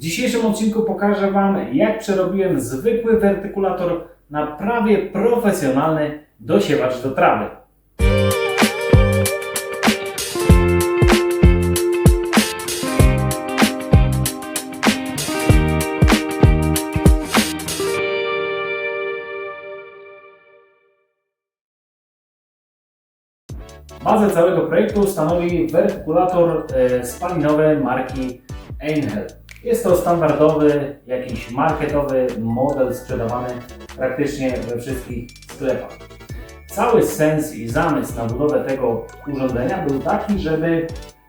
W dzisiejszym odcinku pokażę Wam, jak przerobiłem zwykły wertykulator na prawie profesjonalny dosiewacz do trawy. Bazę całego projektu stanowi wertykulator e, spalinowy marki Einhell. Jest to standardowy, jakiś marketowy model sprzedawany praktycznie we wszystkich sklepach. Cały sens i zamysł na budowę tego urządzenia był taki, żeby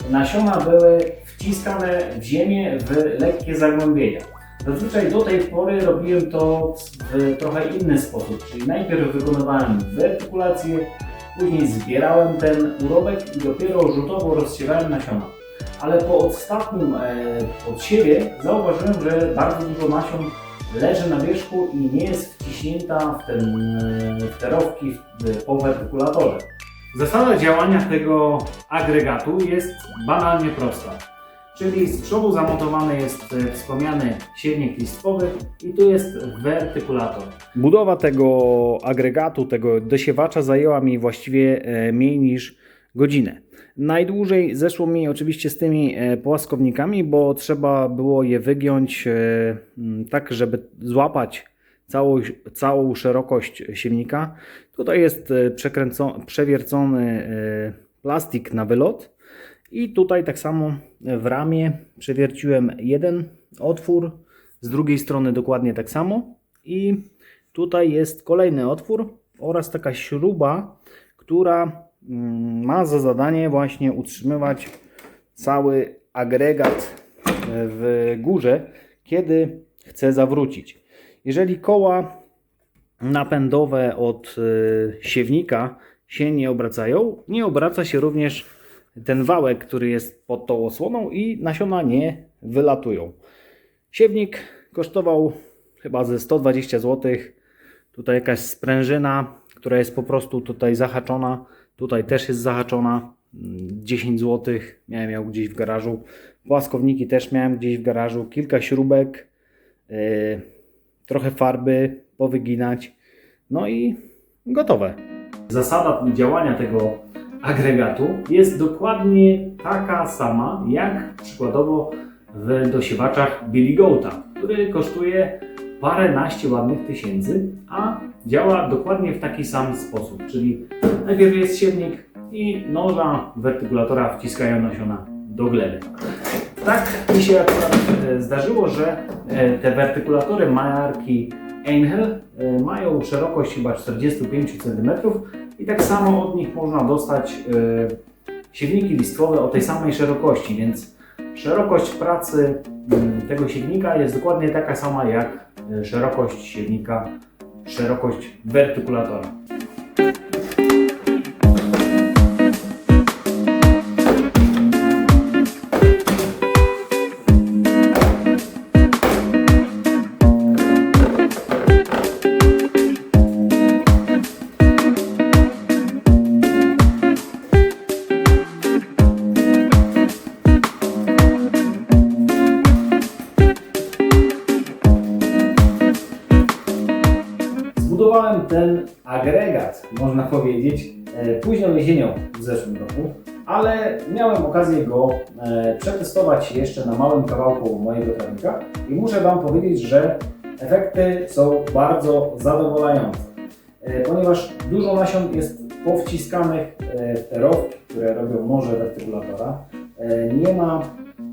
nasiona były wciskane w ziemię w lekkie zagłębienia. Zazwyczaj do tej pory robiłem to w trochę inny sposób, czyli najpierw wykonywałem wertykulację, Później zbierałem ten urobek i dopiero rzutowo rozsiewałem nasiona. Ale po ostatnim e, odsiewie zauważyłem, że bardzo dużo nasion leży na wierzchu i nie jest wciśnięta w, ten, e, w te rowki w, po wertykulatorze. Zasada działania tego agregatu jest banalnie prosta. Czyli z przodu zamontowany jest e, wspomniany siewnik listwowy i tu jest wertykulator. Budowa tego agregatu, tego dosiewacza zajęła mi właściwie mniej niż godzinę. Najdłużej zeszło mi oczywiście z tymi e, płaskownikami, bo trzeba było je wygiąć e, tak, żeby złapać całą, całą szerokość siewnika. Tutaj jest e, przewiercony plastik na wylot. I tutaj tak samo w ramię przewierciłem jeden otwór, z drugiej strony dokładnie tak samo. I tutaj jest kolejny otwór oraz taka śruba, która ma za zadanie właśnie utrzymywać cały agregat w górze, kiedy chce zawrócić. Jeżeli koła napędowe od y, siewnika się nie obracają, nie obraca się również ten wałek, który jest pod tą osłoną i nasiona nie wylatują. Siewnik kosztował chyba ze 120 zł. Tutaj jakaś sprężyna, która jest po prostu tutaj zahaczona. Tutaj też jest zahaczona. mm, 10 zł. Miałem ją gdzieś w garażu. Płaskowniki też miałem gdzieś w garażu. Kilka śrubek. yy, trochę farby powyginać. No i gotowe. Zasada działania tego agregatu jest dokładnie taka sama jak przykładowo w dosiewaczach Billy Goata, który kosztuje paręnaście ładnych tysięcy, a działa dokładnie w taki sam sposób, czyli najpierw jest siewnik i noża wertykulatora wciskają nasiona do gleby. Tak mi się akurat e, zdarzyło, że e, te wertykulatory marki Einhell e, mają szerokość chyba 45 cm i tak samo od nich można dostać siewniki listwowe o tej samej szerokości, więc szerokość pracy mm, tego siewnika jest dokładnie taka sama jak szerokość siewnika, szerokość wertykulatora. Ten agregat, można powiedzieć, e, późną jesienią w zeszłym roku, ale miałem okazję go e, przetestować jeszcze na małym kawałku mojego trawnika i muszę Wam powiedzieć, że efekty są bardzo zadowalające, e, ponieważ dużo nasion jest powciskanych w te rowki, które robią noże wertykulatora. Nie ma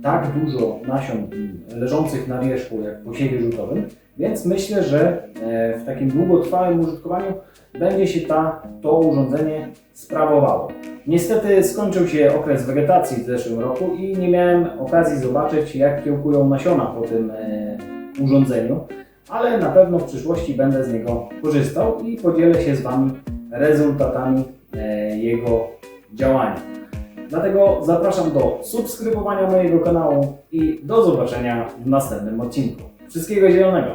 tak dużo nasion leżących na wierzchu jak po siewie rzutowym, więc myślę, że e, w takim długotrwałym użytkowaniu będzie się ta, to urządzenie sprawowało. Niestety skończył się okres wegetacji w zeszłym roku i nie miałem okazji zobaczyć jak kiełkują nasiona po tym e, urządzeniu, ale na pewno w przyszłości będę z niego korzystał i podzielę się z Wami rezultatami e, jego działania. Dlatego zapraszam do subskrybowania mojego kanału i do zobaczenia w następnym odcinku. Wszystkiego zielonego!